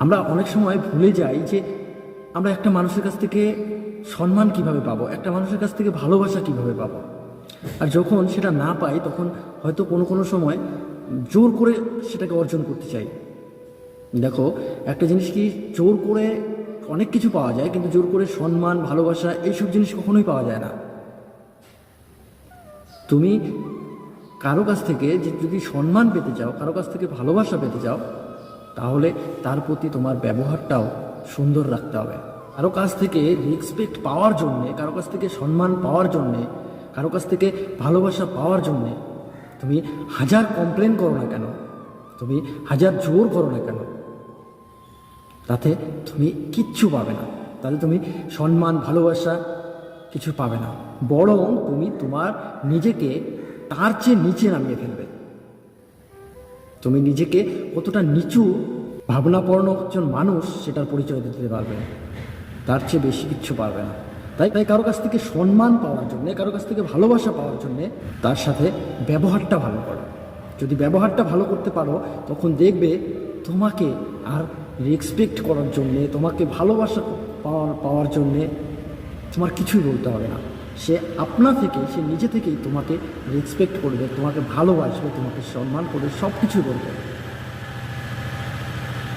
আমরা অনেক সময় ভুলে যাই যে আমরা একটা মানুষের কাছ থেকে সম্মান কীভাবে পাবো? একটা মানুষের কাছ থেকে ভালোবাসা কীভাবে পাবো? আর যখন সেটা না পাই, তখন হয়তো কোনো কোনো সময় জোর করে সেটাকে অর্জন করতে চাই। দেখো, একটা জিনিস কি, জোর করে অনেক কিছু পাওয়া যায়, কিন্তু জোর করে সম্মান, ভালোবাসা এইসব জিনিস কখনোই পাওয়া যায় না। তুমি কারও কাছ থেকে যদি সম্মান পেতে চাও, কারও কাছ থেকে ভালোবাসা পেতে চাও তাহলে তার প্রতি তোমার ব্যবহারটাও সুন্দর রাখতে হবে। কারও কাছ থেকে রেসপেক্ট পাওয়ার জন্যে, কারও কাছ থেকে সম্মান পাওয়ার জন্যে, কারও কাছ থেকে ভালোবাসা পাওয়ার জন্যে তুমি হাজার কমপ্লেন করো না কেন? তুমি হাজার জোর করো না কেন? তাতে তুমি কিচ্ছু পাবে না। তাতে তুমি সম্মান, ভালোবাসা কিছু পাবে না। বরং তুমি তোমার নিজেকে তার চেয়ে নিচে নামিয়ে ফেলবে। তুমি নিজেকে কতটা নিচু, ভাবনাপূর্ণ একজন মানুষ সেটার পরিচয় দিতে পারবে না। তার চেয়ে বেশি কিচ্ছু পারবে না। তাই তাই কারও কাছ থেকে সম্মান পাওয়ার জন্যে, কারও কাছ থেকে ভালোবাসা পাওয়ার জন্যে তার সাথে ব্যবহারটা ভালো করো। যদি ব্যবহারটা ভালো করতে পারো, তখন দেখবে তোমাকে আর রেসপেক্ট করার জন্যে, তোমাকে ভালোবাসা পাওয়ার পাওয়ার জন্যে তোমার কিছুই বলতে হবে না। সে আপনা থেকে, সে নিজে থেকেই তোমাকে রেসপেক্ট করবে, তোমাকে ভালোবাসবে, তোমাকে সম্মান করবে সব কিছু করবে।